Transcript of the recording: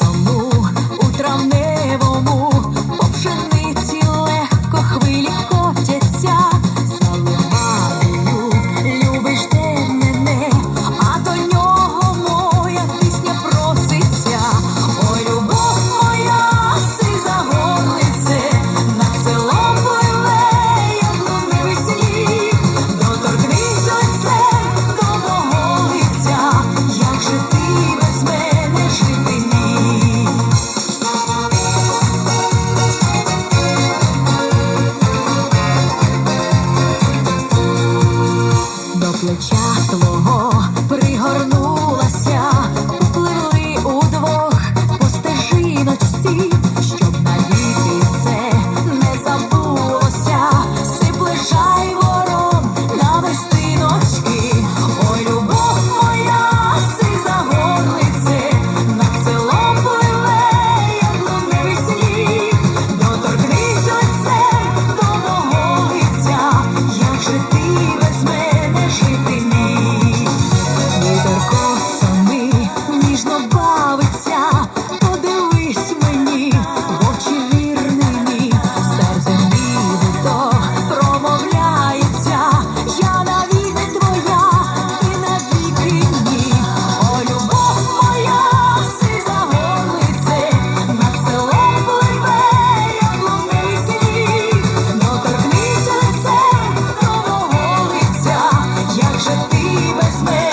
盲目。До плеча ніжно подивись мені, очі вірний серце мій вдох промовляється, я навіки твоя, ти навіки ні, о любов моя, си загорлице, над селом пливе, як лунний ну, сніг, доторкнися лицем як же ти без мене.